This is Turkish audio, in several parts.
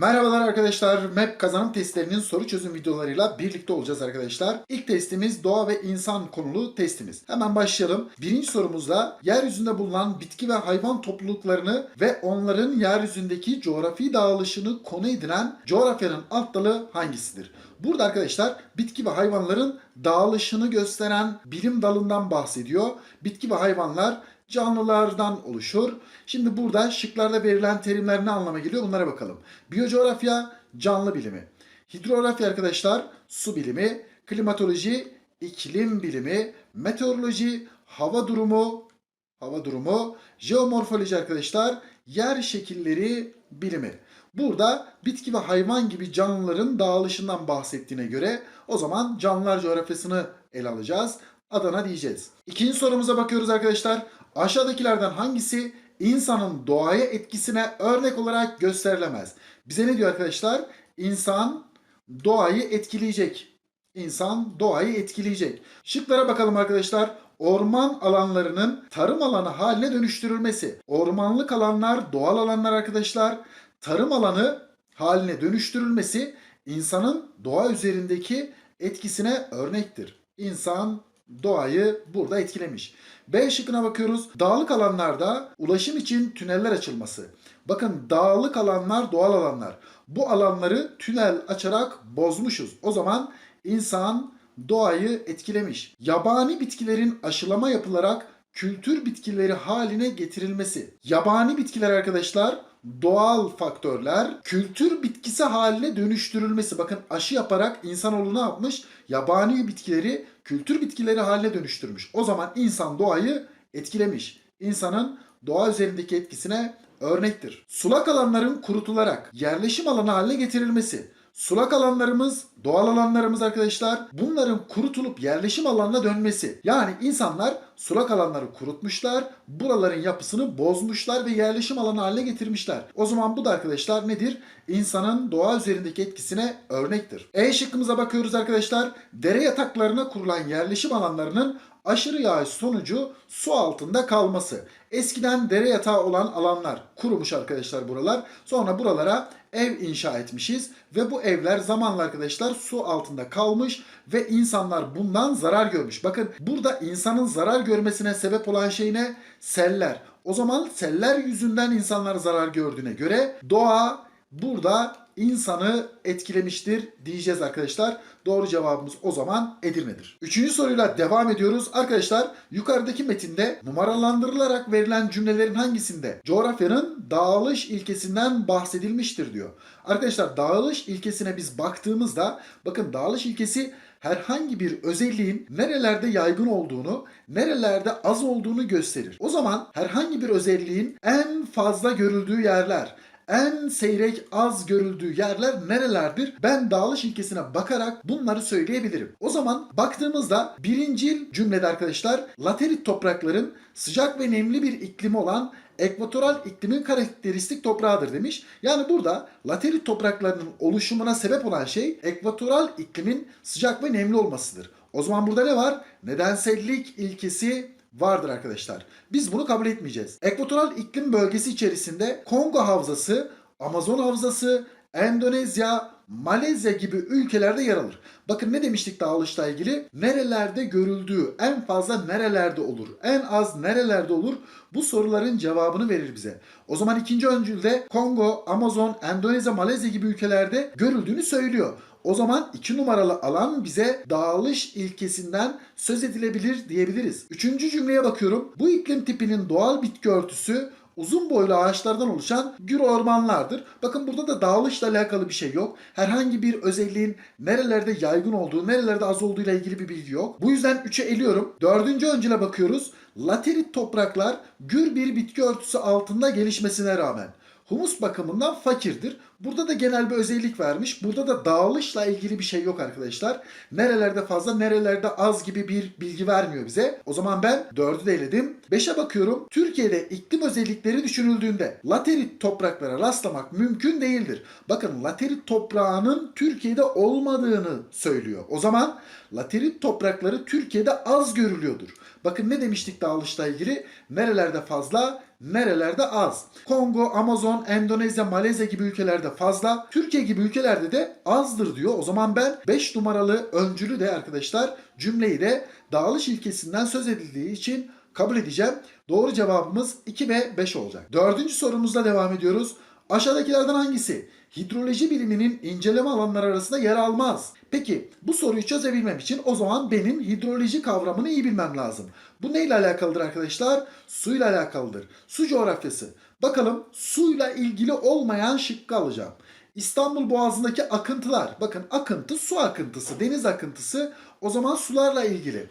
Merhabalar arkadaşlar. Map kazanım testlerinin soru çözüm videolarıyla birlikte olacağız arkadaşlar. İlk testimiz doğa ve insan konulu testimiz. Hemen başlayalım. Birinci sorumuzda yeryüzünde bulunan bitki ve hayvan topluluklarını ve onların yeryüzündeki coğrafi dağılışını konu edinen coğrafyanın alt dalı hangisidir? Burada arkadaşlar bitki ve hayvanların dağılışını gösteren bilim dalından bahsediyor. Bitki ve hayvanlar canlılardan oluşur. Şimdi burada şıklarda verilen terimler ne anlama geliyor bunlara bakalım. Biyocoğrafya canlı bilimi. Hidrografya arkadaşlar su bilimi. Klimatoloji iklim bilimi. Meteoroloji hava durumu hava durumu. Jeomorfoloji arkadaşlar yer şekilleri bilimi. Burada bitki ve hayvan gibi canlıların dağılışından bahsettiğine göre o zaman canlılar coğrafyasını ele alacağız. Adana diyeceğiz. İkinci sorumuza bakıyoruz arkadaşlar. Aşağıdakilerden hangisi insanın doğaya etkisine örnek olarak gösterilemez? Bize ne diyor arkadaşlar? İnsan doğayı etkileyecek. İnsan doğayı etkileyecek. Şıklara bakalım arkadaşlar. Orman alanlarının tarım alanı haline dönüştürülmesi. Ormanlık alanlar doğal alanlar arkadaşlar. Tarım alanı haline dönüştürülmesi insanın doğa üzerindeki etkisine örnektir. İnsan doğayı burada etkilemiş. B şıkkına bakıyoruz. Dağlık alanlarda ulaşım için tüneller açılması. Bakın dağlık alanlar doğal alanlar. Bu alanları tünel açarak bozmuşuz. O zaman insan doğayı etkilemiş. Yabani bitkilerin aşılama yapılarak kültür bitkileri haline getirilmesi. Yabani bitkiler arkadaşlar doğal faktörler kültür bitkisi haline dönüştürülmesi. Bakın aşı yaparak insanoğlu ne yapmış? Yabani bitkileri kültür bitkileri haline dönüştürmüş. O zaman insan doğayı etkilemiş. İnsanın doğa üzerindeki etkisine örnektir. Sulak alanların kurutularak yerleşim alanı haline getirilmesi. Sulak alanlarımız, doğal alanlarımız arkadaşlar bunların kurutulup yerleşim alanına dönmesi. Yani insanlar sulak alanları kurutmuşlar, buraların yapısını bozmuşlar ve yerleşim alanı haline getirmişler. O zaman bu da arkadaşlar nedir? İnsanın doğa üzerindeki etkisine örnektir. E şıkkımıza bakıyoruz arkadaşlar. Dere yataklarına kurulan yerleşim alanlarının aşırı yağış sonucu su altında kalması. Eskiden dere yatağı olan alanlar kurumuş arkadaşlar buralar. Sonra buralara ev inşa etmişiz ve bu evler zamanla arkadaşlar su altında kalmış ve insanlar bundan zarar görmüş. Bakın burada insanın zarar görmesine sebep olan şey ne? Seller. O zaman seller yüzünden insanlar zarar gördüğüne göre doğa burada insanı etkilemiştir diyeceğiz arkadaşlar. Doğru cevabımız o zaman Edirne'dir. Üçüncü soruyla devam ediyoruz. Arkadaşlar yukarıdaki metinde numaralandırılarak verilen cümlelerin hangisinde coğrafyanın dağılış ilkesinden bahsedilmiştir diyor. Arkadaşlar dağılış ilkesine biz baktığımızda bakın dağılış ilkesi herhangi bir özelliğin nerelerde yaygın olduğunu, nerelerde az olduğunu gösterir. O zaman herhangi bir özelliğin en fazla görüldüğü yerler, en seyrek az görüldüğü yerler nerelerdir? Ben dağılış ilkesine bakarak bunları söyleyebilirim. O zaman baktığımızda birincil cümlede arkadaşlar laterit toprakların sıcak ve nemli bir iklimi olan ekvatoral iklimin karakteristik toprağıdır demiş. Yani burada laterit topraklarının oluşumuna sebep olan şey ekvatoral iklimin sıcak ve nemli olmasıdır. O zaman burada ne var? Nedensellik ilkesi vardır arkadaşlar. Biz bunu kabul etmeyeceğiz. Ekvatoral iklim bölgesi içerisinde Kongo havzası, Amazon havzası, Endonezya, Malezya gibi ülkelerde yer alır. Bakın ne demiştik dağılışla ilgili? Nerelerde görüldüğü, en fazla nerelerde olur, en az nerelerde olur? Bu soruların cevabını verir bize. O zaman ikinci öncülde Kongo, Amazon, Endonezya, Malezya gibi ülkelerde görüldüğünü söylüyor. O zaman iki numaralı alan bize dağılış ilkesinden söz edilebilir diyebiliriz. Üçüncü cümleye bakıyorum. Bu iklim tipinin doğal bitki örtüsü uzun boylu ağaçlardan oluşan gür ormanlardır. Bakın burada da dağılışla alakalı bir şey yok. Herhangi bir özelliğin nerelerde yaygın olduğu, nerelerde az olduğu ile ilgili bir bilgi yok. Bu yüzden 3'e eliyorum. Dördüncü öncüle bakıyoruz. Laterit topraklar gür bir bitki örtüsü altında gelişmesine rağmen humus bakımından fakirdir. Burada da genel bir özellik vermiş. Burada da dağılışla ilgili bir şey yok arkadaşlar. Nerelerde fazla, nerelerde az gibi bir bilgi vermiyor bize. O zaman ben 4'ü de eledim. 5'e bakıyorum. Türkiye'de iklim özellikleri düşünüldüğünde laterit topraklara rastlamak mümkün değildir. Bakın laterit toprağının Türkiye'de olmadığını söylüyor. O zaman laterit toprakları Türkiye'de az görülüyordur. Bakın ne demiştik dağılışla ilgili? Nerelerde fazla, nerelerde az. Kongo, Amazon, Endonezya, Malezya gibi ülkelerde fazla, Türkiye gibi ülkelerde de azdır diyor. O zaman ben 5 numaralı öncülü de arkadaşlar cümleyi de dağılış ilkesinden söz edildiği için kabul edeceğim. Doğru cevabımız 2 ve 5 olacak. Dördüncü sorumuzda devam ediyoruz. Aşağıdakilerden hangisi hidroloji biliminin inceleme alanları arasında yer almaz? Peki bu soruyu çözebilmem için o zaman benim hidroloji kavramını iyi bilmem lazım. Bu neyle alakalıdır arkadaşlar? Suyla alakalıdır. Su coğrafyası. Bakalım suyla ilgili olmayan şıkkı alacağım. İstanbul Boğazı'ndaki akıntılar. Bakın akıntı su akıntısı, deniz akıntısı o zaman sularla ilgili.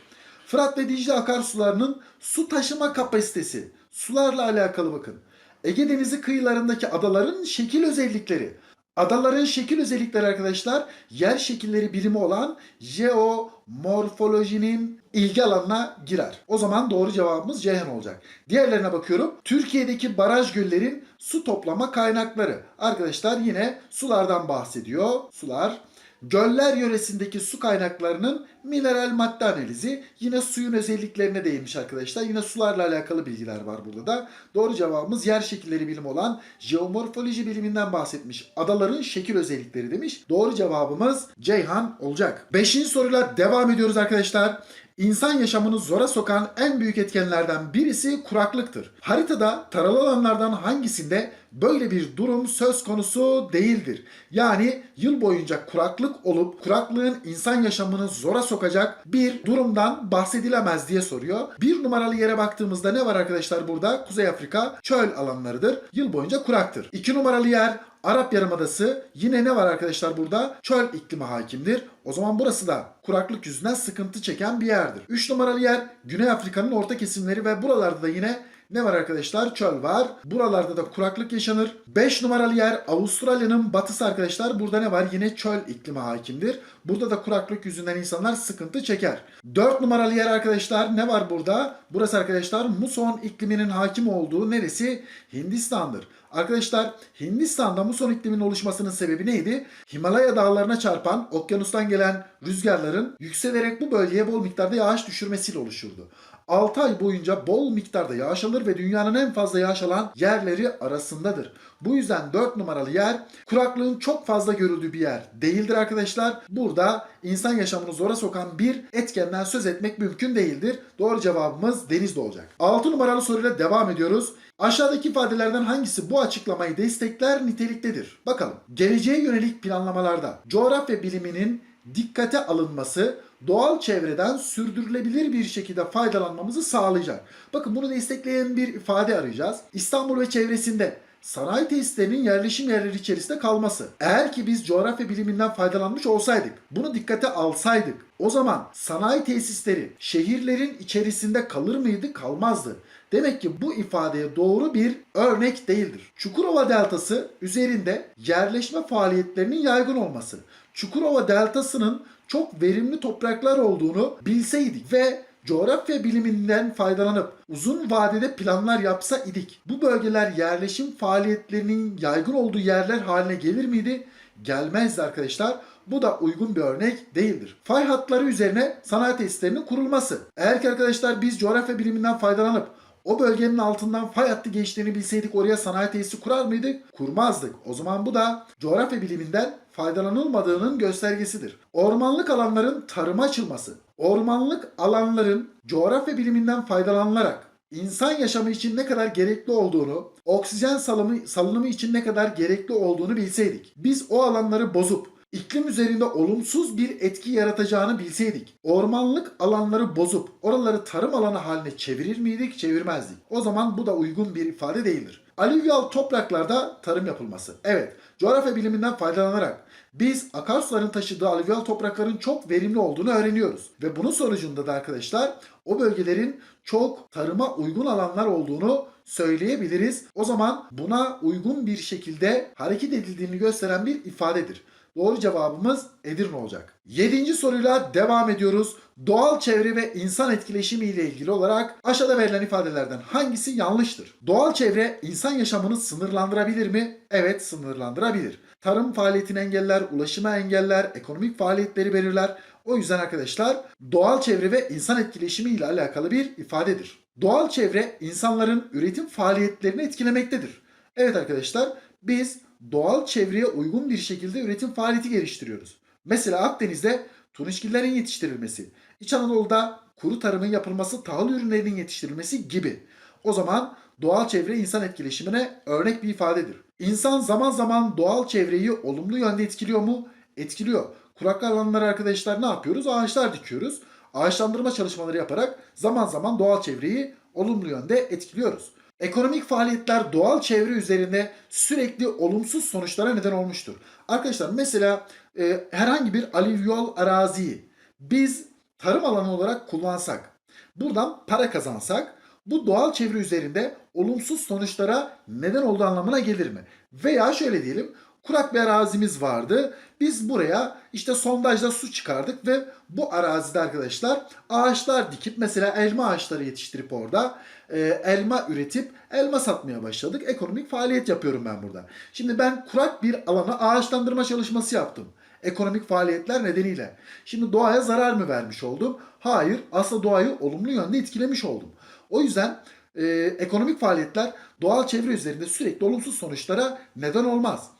Fırat ve Dicle akarsularının su taşıma kapasitesi. Sularla alakalı bakın. Ege Denizi kıyılarındaki adaların şekil özellikleri. Adaların şekil özellikleri arkadaşlar yer şekilleri birimi olan jeomorfolojinin ilgi alanına girer. O zaman doğru cevabımız Ceyhan olacak. Diğerlerine bakıyorum. Türkiye'deki baraj göllerin su toplama kaynakları. Arkadaşlar yine sulardan bahsediyor. Sular. Göller yöresindeki su kaynaklarının mineral madde analizi yine suyun özelliklerine değinmiş arkadaşlar. Yine sularla alakalı bilgiler var burada da. Doğru cevabımız yer şekilleri bilimi olan jeomorfoloji biliminden bahsetmiş. Adaların şekil özellikleri demiş. Doğru cevabımız Ceyhan olacak. Beşinci soruyla devam ediyoruz arkadaşlar. İnsan yaşamını zora sokan en büyük etkenlerden birisi kuraklıktır. Haritada taralı alanlardan hangisinde böyle bir durum söz konusu değildir? Yani yıl boyunca kuraklık olup kuraklığın insan yaşamını zora sokacak bir durumdan bahsedilemez diye soruyor. Bir numaralı yere baktığımızda ne var arkadaşlar burada? Kuzey Afrika çöl alanlarıdır. Yıl boyunca kuraktır. İki numaralı yer Arap Yarımadası yine ne var arkadaşlar burada? Çöl iklimi hakimdir. O zaman burası da kuraklık yüzünden sıkıntı çeken bir yerdir. 3 numaralı yer Güney Afrika'nın orta kesimleri ve buralarda da yine ne var arkadaşlar? Çöl var. Buralarda da kuraklık yaşanır. 5 numaralı yer Avustralya'nın batısı arkadaşlar. Burada ne var? Yine çöl iklimi hakimdir. Burada da kuraklık yüzünden insanlar sıkıntı çeker. 4 numaralı yer arkadaşlar ne var burada? Burası arkadaşlar muson ikliminin hakim olduğu neresi? Hindistan'dır. Arkadaşlar Hindistan'da muson ikliminin oluşmasının sebebi neydi? Himalaya dağlarına çarpan okyanustan gelen rüzgarların yükselerek bu bölgeye bol miktarda yağış düşürmesiyle oluşurdu. 6 ay boyunca bol miktarda yağış alır ve dünyanın en fazla yağış alan yerleri arasındadır. Bu yüzden 4 numaralı yer kuraklığın çok fazla görüldüğü bir yer değildir arkadaşlar. Burada insan yaşamını zora sokan bir etkenden söz etmek mümkün değildir. Doğru cevabımız denizde olacak. 6 numaralı soruyla devam ediyoruz. Aşağıdaki ifadelerden hangisi bu açıklamayı destekler niteliktedir? Bakalım. Geleceğe yönelik planlamalarda coğrafya biliminin dikkate alınması doğal çevreden sürdürülebilir bir şekilde faydalanmamızı sağlayacak. Bakın bunu destekleyen bir ifade arayacağız. İstanbul ve çevresinde sanayi tesislerinin yerleşim yerleri içerisinde kalması. Eğer ki biz coğrafya biliminden faydalanmış olsaydık, bunu dikkate alsaydık, o zaman sanayi tesisleri şehirlerin içerisinde kalır mıydı? Kalmazdı. Demek ki bu ifadeye doğru bir örnek değildir. Çukurova Deltası üzerinde yerleşme faaliyetlerinin yaygın olması. Çukurova Deltası'nın çok verimli topraklar olduğunu bilseydik ve coğrafya biliminden faydalanıp uzun vadede planlar yapsa idik. Bu bölgeler yerleşim faaliyetlerinin yaygın olduğu yerler haline gelir miydi? Gelmezdi arkadaşlar. Bu da uygun bir örnek değildir. Fay hatları üzerine sanayi tesislerinin kurulması. Eğer ki arkadaşlar biz coğrafya biliminden faydalanıp o bölgenin altından fay hattı geçtiğini bilseydik oraya sanayi tesisi kurar mıydık? Kurmazdık. O zaman bu da coğrafya biliminden faydalanılmadığının göstergesidir. Ormanlık alanların tarıma açılması. Ormanlık alanların coğrafya biliminden faydalanılarak insan yaşamı için ne kadar gerekli olduğunu, oksijen salımı, salınımı için ne kadar gerekli olduğunu bilseydik. Biz o alanları bozup iklim üzerinde olumsuz bir etki yaratacağını bilseydik, ormanlık alanları bozup oraları tarım alanı haline çevirir miydik, çevirmezdik. O zaman bu da uygun bir ifade değildir. Alüvyal topraklarda tarım yapılması. Evet, coğrafya biliminden faydalanarak biz akarsuların taşıdığı alüvyal toprakların çok verimli olduğunu öğreniyoruz. Ve bunun sonucunda da arkadaşlar o bölgelerin çok tarıma uygun alanlar olduğunu söyleyebiliriz. O zaman buna uygun bir şekilde hareket edildiğini gösteren bir ifadedir. Doğru cevabımız Edirne olacak. Yedinci soruyla devam ediyoruz. Doğal çevre ve insan etkileşimi ile ilgili olarak aşağıda verilen ifadelerden hangisi yanlıştır? Doğal çevre insan yaşamını sınırlandırabilir mi? Evet sınırlandırabilir. tarım faaliyetini engeller, ulaşımı engeller, ekonomik faaliyetleri belirler. O yüzden arkadaşlar doğal çevre ve insan etkileşimi ile alakalı bir ifadedir. Doğal çevre insanların üretim faaliyetlerini etkilemektedir. Evet arkadaşlar biz doğal çevreye uygun bir şekilde üretim faaliyeti geliştiriyoruz. Mesela Akdeniz'de turunçgillerin yetiştirilmesi, İç Anadolu'da kuru tarımın yapılması, tahıl ürünlerinin yetiştirilmesi gibi. O zaman doğal çevre insan etkileşimine örnek bir ifadedir. İnsan zaman zaman doğal çevreyi olumlu yönde etkiliyor mu? Etkiliyor. Kuraklı alanlara arkadaşlar ne yapıyoruz? Ağaçlar dikiyoruz. Ağaçlandırma çalışmaları yaparak zaman zaman doğal çevreyi olumlu yönde etkiliyoruz. Ekonomik faaliyetler doğal çevre üzerinde sürekli olumsuz sonuçlara neden olmuştur. Arkadaşlar mesela e, herhangi bir alüvyol araziyi biz tarım alanı olarak kullansak, buradan para kazansak bu doğal çevre üzerinde olumsuz sonuçlara neden olduğu anlamına gelir mi? Veya şöyle diyelim kurak bir arazimiz vardı. Biz buraya işte sondajla su çıkardık ve bu arazide arkadaşlar ağaçlar dikip mesela elma ağaçları yetiştirip orada e, elma üretip elma satmaya başladık. Ekonomik faaliyet yapıyorum ben burada. Şimdi ben kurak bir alana ağaçlandırma çalışması yaptım. Ekonomik faaliyetler nedeniyle. Şimdi doğaya zarar mı vermiş oldum? Hayır. Aslında doğayı olumlu yönde etkilemiş oldum. O yüzden e, ekonomik faaliyetler doğal çevre üzerinde sürekli olumsuz sonuçlara neden olmaz.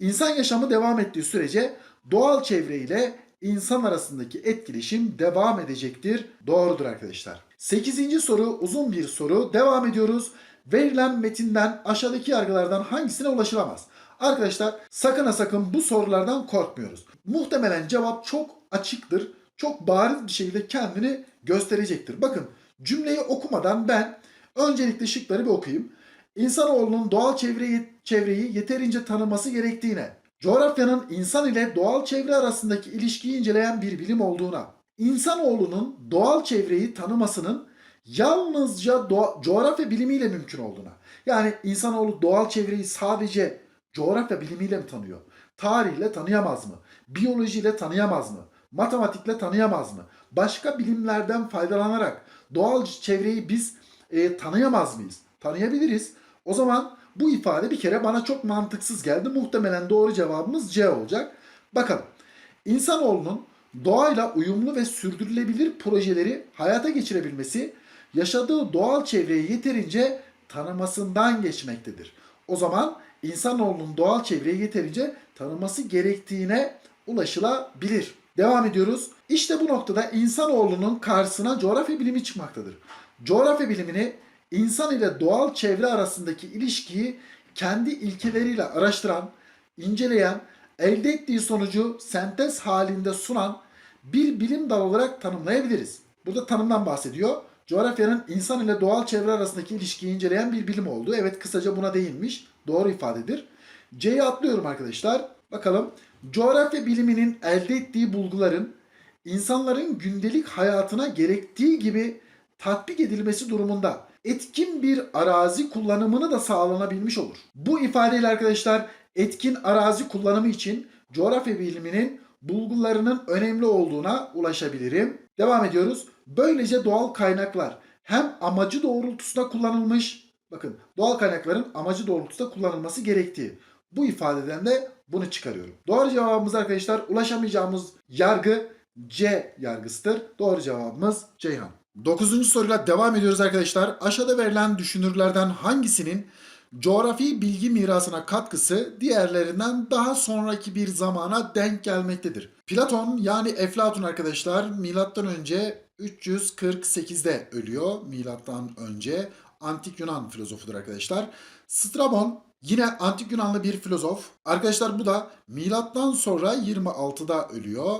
İnsan yaşamı devam ettiği sürece doğal çevre ile insan arasındaki etkileşim devam edecektir. Doğrudur arkadaşlar. 8. soru uzun bir soru. Devam ediyoruz. Verilen metinden aşağıdaki yargılardan hangisine ulaşılamaz? Arkadaşlar sakın ha sakın bu sorulardan korkmuyoruz. Muhtemelen cevap çok açıktır. Çok bariz bir şekilde kendini gösterecektir. Bakın cümleyi okumadan ben öncelikle şıkları bir okuyayım. İnsanoğlunun doğal çevreyi, çevreyi yeterince tanıması gerektiğine, coğrafyanın insan ile doğal çevre arasındaki ilişkiyi inceleyen bir bilim olduğuna, insanoğlunun doğal çevreyi tanımasının yalnızca doğa- coğrafya bilimiyle mümkün olduğuna. Yani insanoğlu doğal çevreyi sadece coğrafya bilimiyle mi tanıyor? Tarihle tanıyamaz mı? Biyolojiyle tanıyamaz mı? Matematikle tanıyamaz mı? Başka bilimlerden faydalanarak doğal çevreyi biz e, tanıyamaz mıyız? Tanıyabiliriz. O zaman bu ifade bir kere bana çok mantıksız geldi. Muhtemelen doğru cevabımız C olacak. Bakalım. İnsanoğlunun doğayla uyumlu ve sürdürülebilir projeleri hayata geçirebilmesi, yaşadığı doğal çevreyi yeterince tanımasından geçmektedir. O zaman insanoğlunun doğal çevreyi yeterince tanıması gerektiğine ulaşılabilir. Devam ediyoruz. İşte bu noktada insanoğlunun karşısına coğrafya bilimi çıkmaktadır. Coğrafya bilimini insan ile doğal çevre arasındaki ilişkiyi kendi ilkeleriyle araştıran, inceleyen, elde ettiği sonucu sentez halinde sunan bir bilim dalı olarak tanımlayabiliriz. Burada tanımdan bahsediyor. Coğrafyanın insan ile doğal çevre arasındaki ilişkiyi inceleyen bir bilim olduğu. Evet kısaca buna değinmiş. Doğru ifadedir. C'yi atlıyorum arkadaşlar. Bakalım. Coğrafya biliminin elde ettiği bulguların insanların gündelik hayatına gerektiği gibi tatbik edilmesi durumunda etkin bir arazi kullanımını da sağlanabilmiş olur. Bu ifadeyle arkadaşlar etkin arazi kullanımı için coğrafya biliminin bulgularının önemli olduğuna ulaşabilirim. Devam ediyoruz. Böylece doğal kaynaklar hem amacı doğrultusunda kullanılmış, bakın doğal kaynakların amacı doğrultusunda kullanılması gerektiği. Bu ifadeden de bunu çıkarıyorum. Doğru cevabımız arkadaşlar ulaşamayacağımız yargı C yargısıdır. Doğru cevabımız Ceyhan. Dokuzuncu soruyla devam ediyoruz arkadaşlar. Aşağıda verilen düşünürlerden hangisinin coğrafi bilgi mirasına katkısı diğerlerinden daha sonraki bir zamana denk gelmektedir? Platon yani Eflatun arkadaşlar milattan önce 348'de ölüyor. Milattan önce antik Yunan filozofudur arkadaşlar. Strabon yine antik Yunanlı bir filozof. Arkadaşlar bu da milattan sonra 26'da ölüyor.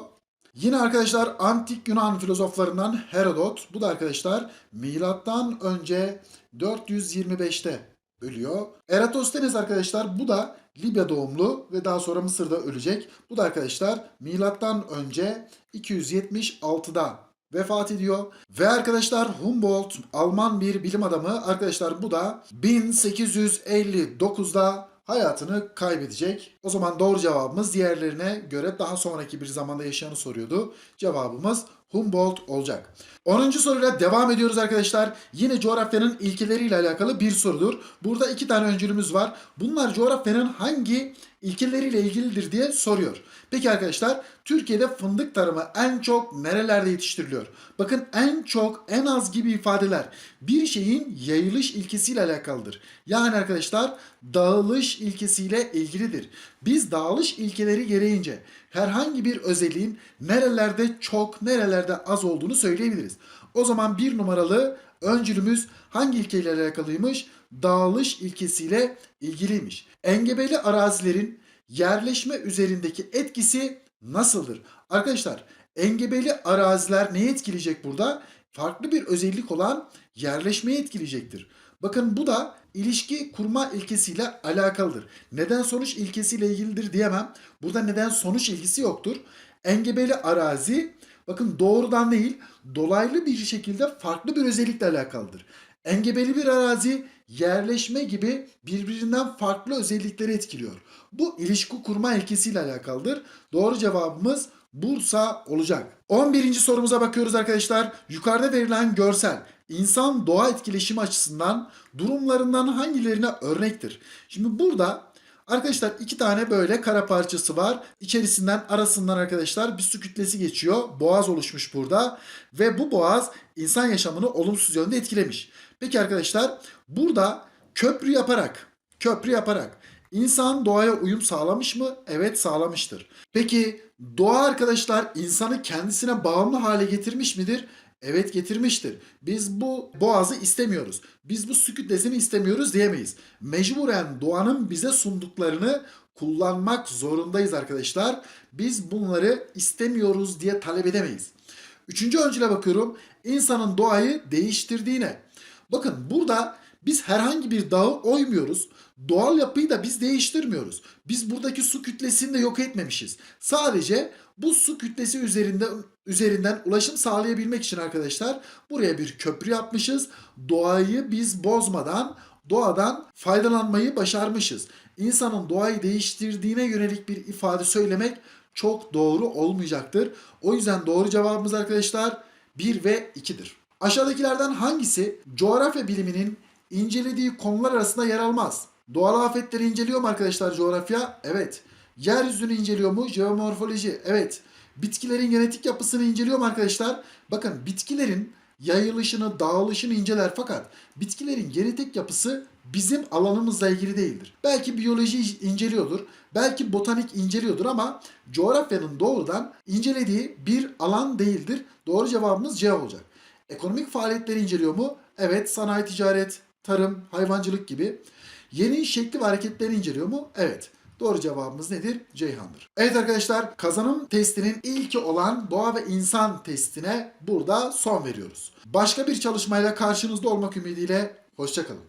Yine arkadaşlar antik Yunan filozoflarından Herodot. Bu da arkadaşlar milattan önce 425'te ölüyor. Eratosthenes arkadaşlar bu da Libya doğumlu ve daha sonra Mısır'da ölecek. Bu da arkadaşlar milattan önce 276'da vefat ediyor. Ve arkadaşlar Humboldt Alman bir bilim adamı arkadaşlar bu da 1859'da hayatını kaybedecek. O zaman doğru cevabımız diğerlerine göre daha sonraki bir zamanda yaşayanı soruyordu. Cevabımız Humboldt olacak. 10. soruyla devam ediyoruz arkadaşlar. Yine coğrafyanın ilkeleriyle alakalı bir sorudur. Burada iki tane öncülümüz var. Bunlar coğrafyanın hangi ilkeleriyle ilgilidir diye soruyor. Peki arkadaşlar Türkiye'de fındık tarımı en çok nerelerde yetiştiriliyor? Bakın en çok en az gibi ifadeler bir şeyin yayılış ilkesiyle alakalıdır. Yani arkadaşlar dağılış ilkesiyle ilgilidir. Biz dağılış ilkeleri gereğince herhangi bir özelliğin nerelerde çok nerelerde az olduğunu söyleyebiliriz. O zaman bir numaralı öncülümüz hangi ilkeyle alakalıymış? Dağılış ilkesiyle ilgiliymiş. Engebeli arazilerin yerleşme üzerindeki etkisi nasıldır? Arkadaşlar engebeli araziler neyi etkileyecek burada? Farklı bir özellik olan yerleşmeyi etkileyecektir. Bakın bu da ilişki kurma ilkesiyle alakalıdır. Neden sonuç ilkesiyle ilgilidir diyemem. Burada neden sonuç ilgisi yoktur. Engebeli arazi bakın doğrudan değil dolaylı bir şekilde farklı bir özellikle alakalıdır. Engebeli bir arazi yerleşme gibi birbirinden farklı özellikleri etkiliyor. Bu ilişki kurma ilkesiyle alakalıdır. Doğru cevabımız Bursa olacak. 11. sorumuza bakıyoruz arkadaşlar. Yukarıda verilen görsel insan doğa etkileşimi açısından durumlarından hangilerine örnektir? Şimdi burada Arkadaşlar iki tane böyle kara parçası var. İçerisinden arasından arkadaşlar bir su kütlesi geçiyor. Boğaz oluşmuş burada. Ve bu boğaz insan yaşamını olumsuz yönde etkilemiş. Peki arkadaşlar burada köprü yaparak, köprü yaparak insan doğaya uyum sağlamış mı? Evet sağlamıştır. Peki doğa arkadaşlar insanı kendisine bağımlı hale getirmiş midir? Evet getirmiştir. Biz bu boğazı istemiyoruz. Biz bu su kütlesini istemiyoruz diyemeyiz. Mecburen doğanın bize sunduklarını kullanmak zorundayız arkadaşlar. Biz bunları istemiyoruz diye talep edemeyiz. Üçüncü öncüle bakıyorum. İnsanın doğayı değiştirdiğine. Bakın burada biz herhangi bir dağı oymuyoruz. Doğal yapıyı da biz değiştirmiyoruz. Biz buradaki su kütlesini de yok etmemişiz. Sadece bu su kütlesi üzerinden üzerinden ulaşım sağlayabilmek için arkadaşlar buraya bir köprü yapmışız. Doğayı biz bozmadan doğadan faydalanmayı başarmışız. İnsanın doğayı değiştirdiğine yönelik bir ifade söylemek çok doğru olmayacaktır. O yüzden doğru cevabımız arkadaşlar 1 ve 2'dir. Aşağıdakilerden hangisi coğrafya biliminin incelediği konular arasında yer almaz? Doğal afetleri inceliyor mu arkadaşlar coğrafya? Evet. Yeryüzünü inceliyor mu? Jeomorfoloji. Evet. Bitkilerin genetik yapısını inceliyor mu arkadaşlar? Bakın bitkilerin yayılışını, dağılışını inceler fakat bitkilerin genetik yapısı bizim alanımızla ilgili değildir. Belki biyoloji inceliyordur, belki botanik inceliyordur ama coğrafyanın doğrudan incelediği bir alan değildir. Doğru cevabımız C olacak. Ekonomik faaliyetleri inceliyor mu? Evet, sanayi, ticaret, tarım, hayvancılık gibi. Yeni şekli ve hareketleri inceliyor mu? Evet. Doğru cevabımız nedir? Ceyhan'dır. Evet arkadaşlar kazanım testinin ilki olan doğa ve insan testine burada son veriyoruz. Başka bir çalışmayla karşınızda olmak ümidiyle hoşçakalın.